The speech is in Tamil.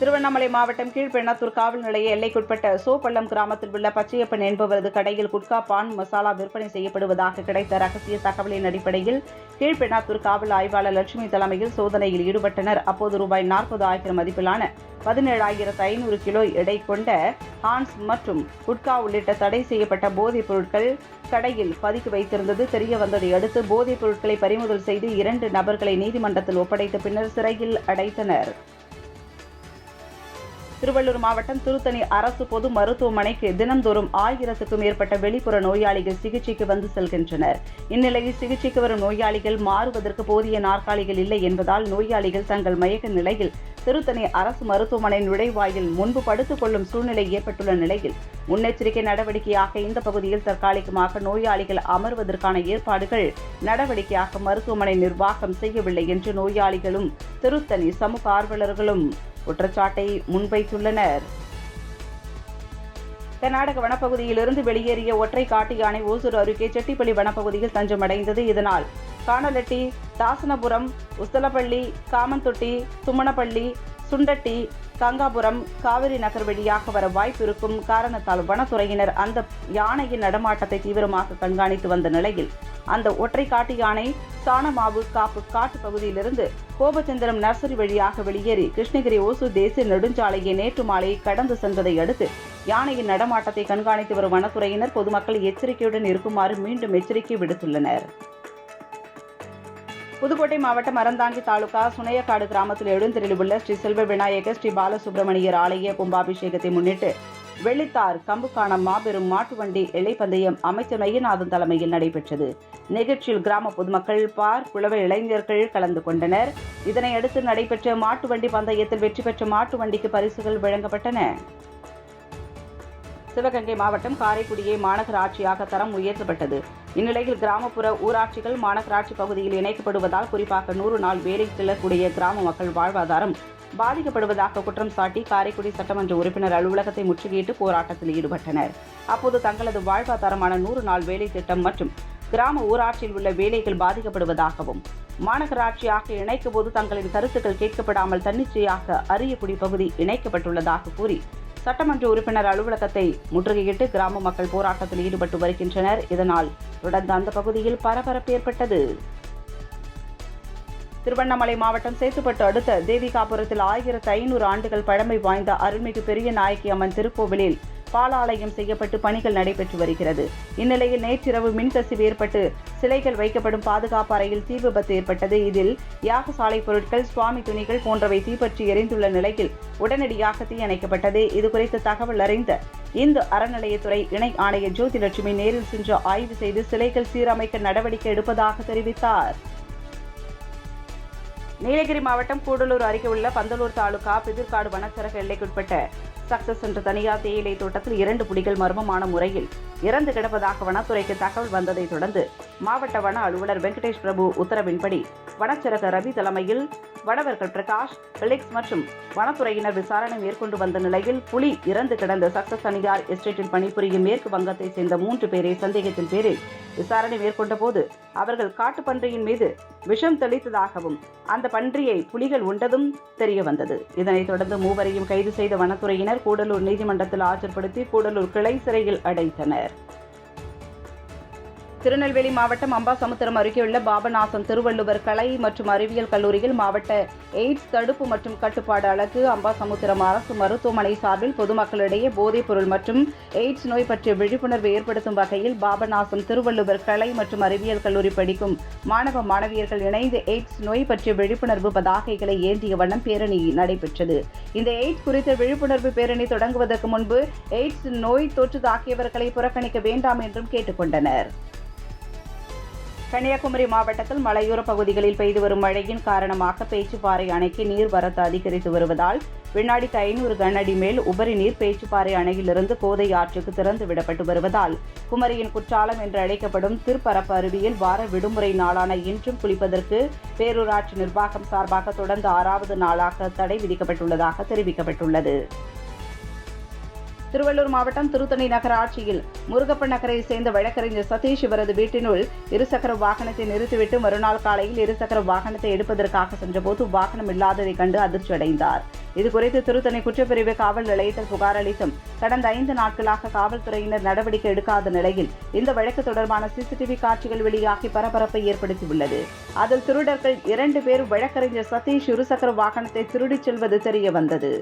திருவண்ணாமலை மாவட்டம் கீழ்பெண்ணாத்தூர் காவல் நிலைய எல்லைக்குட்பட்ட சோப்பள்ளம் கிராமத்தில் உள்ள பச்சையப்பன் என்பவரது கடையில் குட்கா பான் மசாலா விற்பனை செய்யப்படுவதாக கிடைத்த ரகசிய தகவலின் அடிப்படையில் கீழ்பெண்ணாத்தூர் காவல் ஆய்வாளர் லட்சுமி தலைமையில் சோதனையில் ஈடுபட்டனர். அப்போது ரூபாய் நாற்பது ஆயிரம் மதிப்பிலான பதினேழாயிரத்து ஐநூறு கிலோ எடை கொண்ட ஹான்ஸ் மற்றும் குட்கா உள்ளிட்ட தடை செய்யப்பட்ட போதைப் பொருட்கள் கடையில் பதுக்கி வைத்திருந்தது. தெரிய வந்ததை அடுத்து போதைப் பொருட்களை பறிமுதல் செய்து இரண்டு நபர்களை நீதிமன்றத்தில் ஒப்படைத்த பின்னர் சிறையில் அடைத்தனர். திருவள்ளூர் மாவட்டம் திருத்தணி அரசு பொது மருத்துவமனைக்கு தினந்தோறும் ஆயிரத்துக்கும் மேற்பட்ட வெளிப்புற நோயாளிகள் சிகிச்சைக்கு வந்து செல்கின்றனர். இந்நிலையில் சிகிச்சைக்கு வரும் நோயாளிகள் மாறுவதற்கு போதிய நாற்காலிகள் இல்லை என்பதால் நோயாளிகள் தங்கள் மயக்க நிலையில் திருத்தணி அரசு மருத்துவமனை நுழைவாயில் முன்பு படுத்துக் கொள்ளும் சூழ்நிலை ஏற்பட்டுள்ள நிலையில் முன்னெச்சரிக்கை நடவடிக்கையாக இந்த பகுதியில் தற்காலிகமாக நோயாளிகள் அமர்வதற்கான ஏற்பாடுகள் நடவடிக்கையாக மருத்துவமனை நிர்வாகம் செய்யவில்லை என்று நோயாளிகளும் திருத்தணி சமூக ஆர்வலர்களும் குற்றச்சாட்டை முன்வைத்துள்ளனர். கர்நாடக வனப்பகுதியிலிருந்து வெளியேறிய ஒற்றை காட்டு யானை ஓசூர் அருகே செட்டிப்பள்ளி வனப்பகுதியில் தஞ்சமடைந்தது. இதனால் காணலட்டி தாசனபுரம் உஸ்தலப்பள்ளி காமந்தொட்டி தும்மனப்பள்ளி சுண்டட்டி கங்காபுரம் காவிரி நகர் வழியாக வர வாய்ப்பு இருக்கும் காரணத்தால் வனத்துறையினர் அந்த யானையின் நடமாட்டத்தை தீவிரமாக கண்காணித்து வந்த நிலையில் அந்த ஒற்றை காட்டு யானை சாணமாவு காப்பு காட்டு பகுதியிலிருந்து கோபச்சந்திரம் நர்சரி வழியாக வெளியேறி கிருஷ்ணகிரி ஓசூர் தேசிய நெடுஞ்சாலையை நேற்று மாலை கடந்து சென்றதை அடுத்து யானையின் நடமாட்டத்தை கண்காணித்து வரும் வனத்துறையினர் பொதுமக்கள் எச்சரிக்கையுடன் இருக்குமாறு மீண்டும் எச்சரிக்கை விடுத்துள்ளனர். புதுக்கோட்டை மாவட்டம் அறந்தாங்கி தாலுகா சுனையக்காடு கிராமத்தில் எழுந்தரில் உள்ள ஸ்ரீ செல்வ விநாயகர் ஸ்ரீ பாலசுப்ரமணியர் ஆலய கும்பாபிஷேகத்தை முன்னிட்டு வெள்ளித்தார் கம்புக்கான மாபெரும் மாட்டுவண்டி எல்லைப்பந்தயம் அமைச்சர் மையநாதன் தலைமையில் நடைபெற்றது. நிகழ்ச்சியில் கிராம பொதுமக்கள் பார் குளவ இளைஞர்கள் கலந்து கொண்டனர். இதனையடுத்து நடைபெற்ற மாட்டுவண்டி பந்தயத்தில் வெற்றி பெற்ற மாட்டு வண்டிக்கு பரிசுகள் வழங்கப்பட்டன. சிவகங்கை மாவட்டம் காரைக்குடியை மாநகராட்சியாக தரம் உயர்த்தப்பட்டது. இந்நிலையில் கிராமப்புற ஊராட்சிகள் மாநகராட்சி பகுதியில் இணைக்கப்படுவதால் குறிப்பாக நூறு நாள் வேலை செல்லக்கூடிய கிராம மக்கள் வாழ்வாதாரம் பாதிக்கப்படுவதாக குற்றம் சாட்டி காரைக்குடி சட்டமன்ற உறுப்பினர் அலுவலகத்தை முற்றுகையிட்டு போராட்டத்தில் ஈடுபட்டனர். அப்போது தங்களது வாழ்வாதாரமான நூறு நாள் வேலை திட்டம் மற்றும் கிராம ஊராட்சியில் உள்ள வேலைகள் பாதிக்கப்படுவதாகவும் மாநகராட்சியாக இணைக்கும் போது தங்களின் கருத்துக்கள் கேட்கப்படாமல் தன்னிச்சையாக அரியக்குடி பகுதி இணைக்கப்பட்டுள்ளதாக கூறி சட்டமன்ற உறுப்பினர் அலுவலகத்தை முற்றுகையிட்டு கிராம மக்கள் போராட்டத்தில் ஈடுபட்டு வருகின்றனர். இதனால் தொடர்ந்து அந்த பகுதியில் பரபரப்பு ஏற்பட்டது. திருவண்ணாமலை மாவட்டம் சேத்துப்பட்டு அடுத்த தேவிகாபுரத்தில் ஆயிரத்து ஐநூறு ஆண்டுகள் பழமை வாய்ந்த அருள்மிகு பெரிய நாயக்கி அம்மன் திருக்கோவிலில் பாலாலயம் செய்யப்பட்டு பணிகள் நடைபெற்று வருகிறது. இந்நிலையில் நேற்றிரவு மின்கசிவு ஏற்பட்டு சிலைகள் வைக்கப்படும் பாதுகாப்பு அறையில் தீ விபத்து ஏற்பட்டது. இதில் யாகசாலை பொருட்கள் சுவாமி துணிகள் போன்றவை தீப்பற்றி எரிந்துள்ள நிலையில் உடனடியாக தீ அணைக்கப்பட்டது. இதுகுறித்து தகவல் அறிந்த இந்து அறநிலையத்துறை இணை ஆணையர் ஜோதிலட்சுமி நேரில் சென்று ஆய்வு செய்து சிலைகள் சீரமைக்க நடவடிக்கை எடுப்பதாக தெரிவித்தார். நீலகிரி மாவட்டம் கூடலூர் அருகே உள்ள பந்தலூர் தாலுகா பிதிர்காடு வனச்சரக எல்லைக்குட்பட்ட சக்சஸ் என்ற தனியார் தேயிலை தோட்டத்தில் இரண்டு புலிகள் மர்மமான முறையில் இறந்து கிடப்பதாக வனத்துறைக்கு தகவல் வந்ததை தொடர்ந்து மாவட்ட வன அலுவலர் வெங்கடேஷ் பிரபு உத்தரவின்படி வனச்சரக ரவி தலைமையில் வனவர்கள் பிரகாஷ் பிலிக்ஸ் மற்றும் வனத்துறையினர் விசாரணை மேற்கொண்டு வந்த நிலையில் புலி இறந்து கிடந்த சக்சஸ் தனியார் எஸ்டேட்டில் பணிபுரியும் மேற்கு வங்கத்தை சேர்ந்த மூன்று பேரை சந்தேகத்தின் பேரில் விசாரணை மேற்கொண்ட போது அவர்கள் காட்டு பன்றியின் மீது விஷம் தெளித்ததாகவும் அந்த பன்றியை புலிகள் உண்டதும் தெரிய வந்தது. இதனைத் தொடர்ந்து மூவரையும் கைது செய்த வனத்துறையினர் கூடலூர் நீதிமன்றத்தில் ஆஜர்படுத்தி கூடலூர் கிளை சிறையில் அடைத்தனர். திருநெல்வேலி மாவட்டம் அம்பாசமுத்திரம் அருகேயுள்ள பாபநாசம் திருவள்ளுவர் கலை மற்றும் அறிவியல் கல்லூரியில் மாவட்ட எய்ட்ஸ் தடுப்பு மற்றும் கட்டுப்பாடு அலகு அம்பாசமுத்திரம் அரசு மருத்துவமனை சார்பில் பொதுமக்களிடையே போதைப் பொருள் மற்றும் எய்ட்ஸ் நோய் பற்றிய விழிப்புணர்வு ஏற்படுத்தும் வகையில் பாபநாசம் திருவள்ளுவர் கலை மற்றும் அறிவியல் கல்லூரி படிக்கும் மாணவ மாணவியர்கள் இணைந்து எய்ட்ஸ் நோய் பற்றிய விழிப்புணர்வு பதாகைகளை ஏந்திய வண்ணம் பேரணி நடைபெற்றது. இந்த எய்ட்ஸ் குறித்த விழிப்புணர்வு பேரணி தொடங்குவதற்கு முன்பு எய்ட்ஸ் நோய் தொற்று தாக்கியவர்களை புறக்கணிக்க வேண்டாம் என்றும் கேட்டுக்கொண்டனர். கன்னியாகுமரி மாவட்டத்தில் மலையோர பகுதிகளில் பெய்து வரும் மழையின் காரணமாக பேச்சுப்பாறை அணைக்கு நீர்வரத்து அதிகரித்து வருவதால் வினாடிக்கு ஐநூறு கனஅடி மேல் உபரி நீர் பேச்சுப்பாறை அணையிலிருந்து கோதை ஆற்றுக்கு திறந்து விடப்பட்டு வருவதால் குமரியின் குற்றாலம் என்று அழைக்கப்படும் திருப்பரப்பு அருவியில் வார விடுமுறை நாளான இன்றும் குளிப்பதற்கு பேரூராட்சி நிர்வாகம் சார்பாக தொடர்ந்து ஆறாவது நாளாக தடை விதிக்கப்பட்டுள்ளதாக தெரிவிக்கப்பட்டுள்ளது. திருவள்ளூர் மாவட்டம் திருத்தணி நகராட்சியில் முருகப்ப நகரை சேர்ந்த வழக்கறிஞர் சதீஷ் இவரது வீட்டினுள் இருசக்கர வாகனத்தை நிறுத்திவிட்டு மறுநாள் காலையில் இருசக்கர வாகனத்தை எடுப்பதற்காக சென்றபோது வாகனம் இல்லாததை கண்டு அதிர்ச்சி அடைந்தார். இதுகுறித்து திருத்தணி குற்றப்பிரிவு காவல் நிலையத்தில் புகார் அளித்தும் கடந்த ஐந்து நாட்களாக காவல்துறையினர் நடவடிக்கை எடுக்காத நிலையில் இந்த வழக்கு தொடர்பான சிசிடிவி காட்சிகள் வெளியாகி பரபரப்பை ஏற்படுத்தியுள்ளது. அதில் திருடர்கள் இரண்டு பேர் வழக்கறிஞர் சதீஷ் இருசக்கர வாகனத்தை திருடிச் செல்வது தெரிய வந்தது.